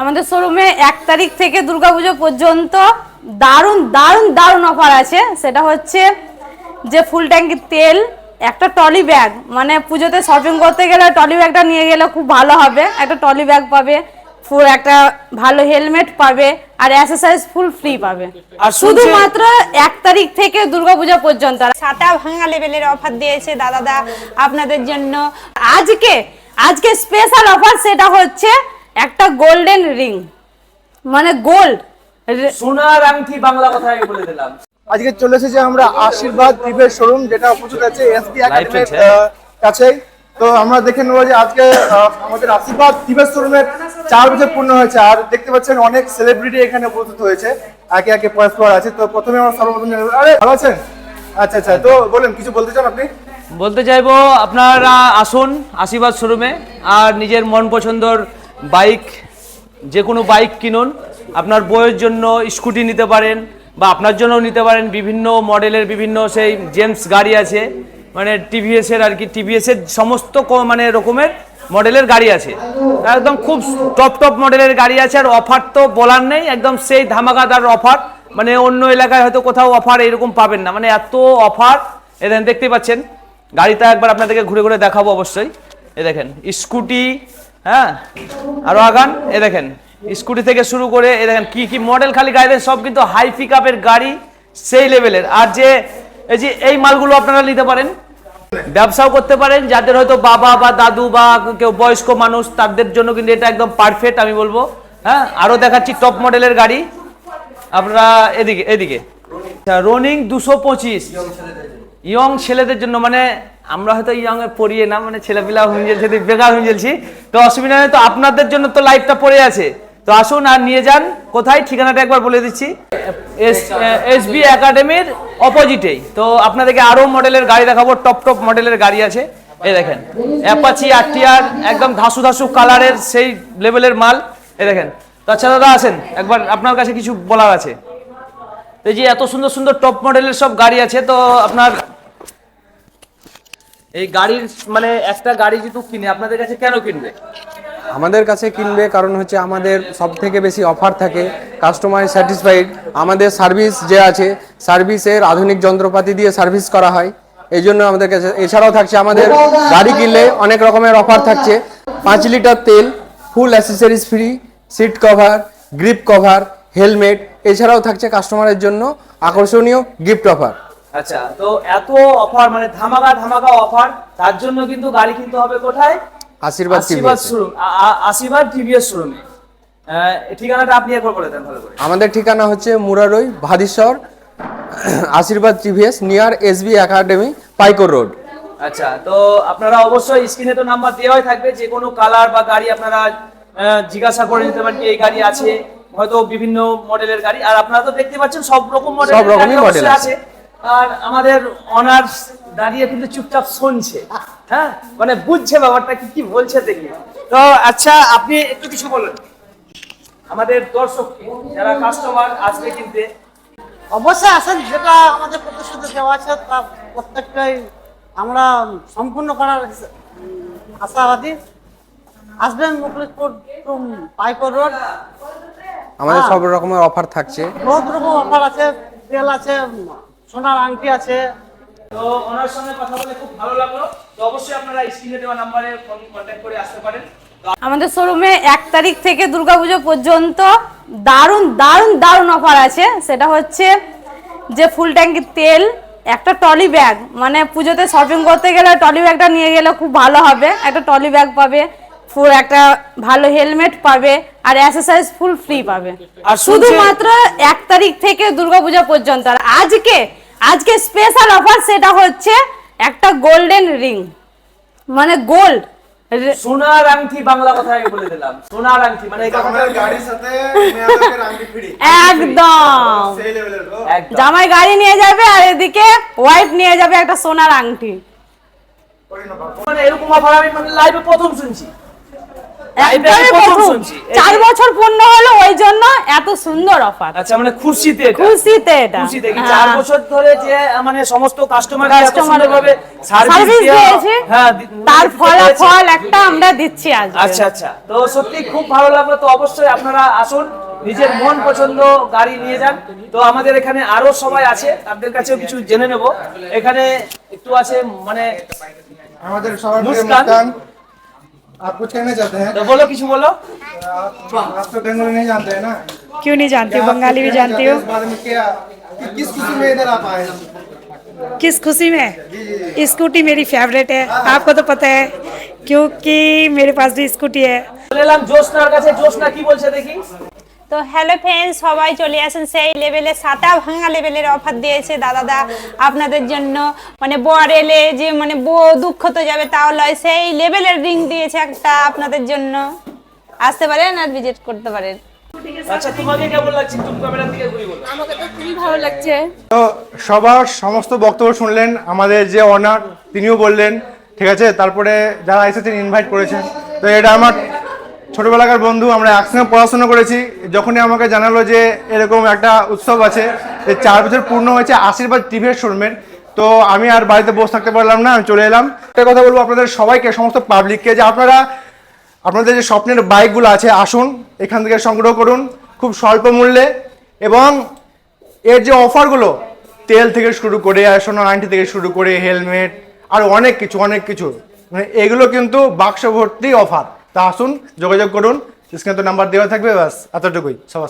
আমাদের শোরুমে এক তারিখ থেকে দুর্গাপুজো পর্যন্ত দারুণ দারুণ দারুণ অফার আছে। সেটা হচ্ছে যে ফুল ট্যাঙ্কির তেল একটা টলি ব্যাগ মানে পুজোতে শপিং করতে গেলে টলি ব্যাগটা নিয়ে গেলে খুব ভালো হবে। একটা টলি ব্যাগ পাবে ফুল একটা ভালো হেলমেট পাবে আর অ্যাসেসারিজ ফুল ফ্রি পাবে। আর শুধুমাত্র এক তারিখ থেকে দুর্গাপূজা পর্যন্ত। ছাতা ভাঙা লেভেলের অফার দিয়েছে দাদাদা আপনাদের জন্য। আজকে আজকে স্পেশাল অফার সেটা হচ্ছে একটা গোল্ডেন রিং মানে গোল্ড সোনার আংটি বাংলা কথায় বলে দিলাম। আজকে চলে এসেছি আমরা আশীর্বাদ দ্বীপের শোরুম যেটা উপস্থিত আছে এসপি একাডেমির। কাছেই। তো আমরা দেখে নেব যে আজকে আমাদের আশীর্বাদ দ্বীপের শোরুমের চার বছর পূর্ণ হয়েছে। আর দেখতে পাচ্ছেন অনেক সেলিব্রিটি এখানে উপস্থিত হয়েছে। একে একে পরস্পর আছে। তো প্রথমে আমরা সর্বপ্রথম আরে ভালো আছেন? আচ্ছা আচ্ছা। তো বলেন কিছু বলতে চান আপনি? বলতে চাইব আপনারা আসুন আশীর্বাদ শোরুমে আর নিজের মন পছন্দর বাইক, যে কোনো বাইক কিনুন। আপনার বইয়ের জন্য স্কুটি নিতে পারেন বা আপনার জন্যও নিতে পারেন বিভিন্ন মডেলের বিভিন্ন সেই জেমস গাড়ি আছে। মানে টিভিএসের আর কি টিভিএসের সমস্ত মানে রকমের মডেলের গাড়ি আছে। একদম খুব টপ টপ মডেলের গাড়ি আছে আর অফার তো বলার নেই। একদম সেই ধামাকাদার অফার। মানে অন্য এলাকায় হয়তো কোথাও অফার এরকম পাবেন না। মানে এত অফার এদের দেখতে পাচ্ছেন। গাড়িটা একবার আপনাদেরকে ঘুরে ঘুরে দেখাবো অবশ্যই। এ দেখেন, স্কুটি হ্যাঁ? আরও আগান এ দেখেন স্কুটি থেকে শুরু করে এ দেখেন কি কি মডেল খালি গাড়িদের সব কিন্তু হাই পিক আপের গাড়ি সেই লেভেলের আর যে এই যে এই মালগুলো আপনারা নিতে পারেন। ব্যবসাও করতে পারেন যাদের হয়তো বাবা বা দাদু বা কেউ বয়স্ক মানুষ তাদের জন্য কিন্তু এটা একদম পারফেক্ট আমি বলব। হ্যাঁ? আরও দেখাচ্ছি টপ মডেলের গাড়ি। আপনারা এদিকে এদিকে। রনিং দুশো পঁচিশ। ইয়ং ছেলেদের জন্য মানে আমরা হয়তো ইয়ং এ পড়িয়ে না মানে ছেলেপিলা হয়ে যাচ্ছে বেকার যাচ্ছি তো অসুবিধা নেই, তো আপনাদের জন্য তো লাইফটা পড়ে আছে। তো আসুন আর নিয়ে যান, কোথায়? ঠিকানাটা একবার বলে দিচ্ছি। এস বি একাডেমির অপোজিটেই তো আপনাদেরকে আরও মডেলের গাড়ি দেখাবো টপ টপ মডেলের গাড়ি আছে। এই দেখেন অ্যাপাচি আরটিআর একদম ধাসু ধাসু কালারের সেই লেভেলের মাল। এই দেখেন, তো আচ্ছা দাদা, আসেন, একবার আপনার কাছে কিছু বলার আছে। এই যে এত সুন্দর সুন্দর টপ মডেলের সব গাড়ি আছে, তো আপনার এই গাড়ির মানে একটা গাড়ি যেহেতু কিনে, আপনাদের কাছে কেন কিনবে? আমাদের কাছে কিনবে কারণ হচ্ছে আমাদের সব থেকে বেশি অফার থাকে কাস্টমার স্যাটিসফাইড আমাদের সার্ভিস যে আছে সার্ভিসের আধুনিক যন্ত্রপাতি দিয়ে সার্ভিস করা হয়। এই জন্য আমাদের কাছে, এছাড়াও থাকছে আমাদের গাড়ি কিনলে অনেক রকমের অফার থাকছে। পাঁচ লিটার তেল full accessories free seat cover grip cover helmet এছাড়াও থাকছে কাস্টমারের জন্য আকর্ষণীয় গিফট অফার আচ্ছা তো এত অফার মানে ধামাকা ধামাকা অফার তার জন্য কিন্তু গাড়ি কিনতে হবে কোথায়? আশীর্বাদ আশীর্বাদ শোরুম আশীর্বাদ টিভিএস শোরুমে ঠিকানাটা আপনি একবার বলে দেন ভালো করে। আমাদের ঠিকানা হচ্ছে Murarai Bhadishwar Ashirbad TVS near SB academy Paikar road. আচ্ছা তো আপনারা অবশ্যই স্ক্রিনে তো নাম্বার দেওয়াই থাকবে যে কোনো কালার বা গাড়ি আপনারা জিজ্ঞাসা করে নিতে পারেন কি এই গাড়ি আছে হয়তো বিভিন্ন মডেলের গাড়ি। আর আপনারা তো দেখতে পাচ্ছেন সব রকম মডেলের সব রকমই গাড়ি আছে। আর আমাদের অনার্স দাঁড়িয়ে কিন্তু চুপচাপ শুনছে। হ্যাঁ? মানে বুঝছে ব্যাপারটা কি কি বলছে দেখি। তো আচ্ছা আপনি একটু কিছু বলুন। আমাদের দর্শককে যারা কাস্টমার আসবে কিনতে অবশ্যই আসেন যেটা আমাদের প্রতিশ্রুতি দেওয়া আছে তা প্রত্যেকটাই আমরা সম্পূর্ণ করার আশাবাদী। আসবেন মুকলিশপুর টু পাইকর রোড। আমাদের সব রকমের অফার থাকছে। বহুত রকম অফার আছে তেল আছে সোনার আংটি আছে। তো ওনার সঙ্গে কথা বলে খুব ভালো লাগল। তো অবশ্যই আপনারা স্ক্রিনে দেওয়া নাম্বারে ফোন কন্ট্যাক্ট করে আসতে পারেন। আমাদের শোরুমে এক তারিখ থেকে দুর্গাপুজো পর্যন্ত দারুণ দারুণ দারুণ অফার আছে। সেটা হচ্ছে যে ফুল ট্যাঙ্কির তেল একটা টলি ব্যাগ মানে পুজোতে শপিং করতে গেলে টলি ব্যাগটা নিয়ে গেলে খুব ভালো হবে। একটা টলি ব্যাগ পাবে ফুল একটা ভালো হেলমেট পাবে আর অ্যাসেসারিজ ফুল ফ্রি পাবে। আর শুধুমাত্র এক তারিখ থেকে দুর্গাপূজা পর্যন্ত। আর আজকে আজকে স্পেশাল অফার সেটা হচ্ছে একটা গোল্ডেন রিং মানে গোল্ড সোনার আংটি বাংলা কথায় বলে দিলাম। সোনার আংটি মানে গাড়ির সাথে। একদম। জামাই গাড়ি নিয়ে যাবে আর এদিকে ওয়াইফ নিয়ে যাবে একটা সোনার আংটি। মানে এরকম অফার আমি মানে লাইভে প্রথম শুনছি। চার বছর পূর্ণ হলো ওই জন্য এত সুন্দর অফার আচ্ছা মানে খুশিতে খুশিতে এটা। খুশিতে কি হ্যাঁ। চার বছর ধরে যে মানে সমস্ত কাস্টমার Customer ভাবে সার্ভিস দিয়েছে। হ্যাঁ তার ফলাফল একটা আমরা দিচ্ছি আজ আচ্ছা আচ্ছা। তো সত্যি খুব ভালো লাগল তো অবশ্যই আপনারা আসুন নিজের মন পছন্দ গাড়ি নিয়ে যান। তো আমাদের এখানে আরও সবাই আছে তাদের কাছেও কিছু জেনে নেব। এখানে একটু আছে মানে আমাদের সবার आप कुछ कहना चाहते हैं? तो बोलो किसी बोलो। आप, तो बंगाली नहीं जानते हैं ना? क्यों नहीं जानते हो? बंगाली भी जानती हो? किस खुशी में इधर आप आए? किस खुशी में? स्कूटी मेरी फेवरेट है। आपको तो पता है क्योंकि मेरे पास भी स्कूटी है। जोशनार जोशना की बोल से देखी তো হ্যালো ফ্রেন্ডস সবাই চলে আসেন সেই লেভেলে সাতা ভাঙা লেভেলের অফার দিয়েছে দাদাদা আপনাদের জন্য মানে বর এলে যে মানে বউ দুঃখ তো যাবে তাও লয় সেই লেভেলের রিং দিয়েছে একটা আপনাদের জন্য। আসতে পারেন আর ভিজিট করতে পারেন। আচ্ছা তোমাকে কেমন লাগছে? তুমি ক্যামেরার দিকে ঘুরি বলো। আমাকে তো খুবই ভালো লাগছে। তো সবার সমস্ত বক্তব্য শুনলেন আমাদের যে অনার তিনিও বললেন ঠিক আছে? তারপরে যারা এসেছেন ইনভাইট করেছেন তো এটা আমার ছোটবেলাকার বন্ধু, আমরা একসঙ্গে পড়াশোনা করেছি। যখনই আমাকে জানালো যে এরকম একটা উৎসব আছে, যে চার বছর পূর্ণ হয়েছে, আশীর্বাদ টিভির শোরুমের তো আমি আর বাড়িতে বসে থাকতে পারলাম না, আমি চলে এলাম। একটা কথা বলব আপনাদের সবাইকে, সমস্ত পাবলিককে যে আপনারা, আপনাদের যে স্বপ্নের বাইকগুলো আছে, আসুন, এখান থেকে সংগ্রহ করুন, খুব স্বল্প মূল্যে। এবং এর যে অফারগুলো তেল থেকে শুরু করে, সোনা নাইনটি থেকে শুরু করে হেলমেট আর অনেক কিছু অনেক কিছু। মানে এগুলো কিন্তু বাক্স ভর্তি অফার তা আসুন যোগাযোগ করুন স্ক্রিনে তো নাম্বার দেওয়া থাকবে ব্যাস এতটুকুই সবার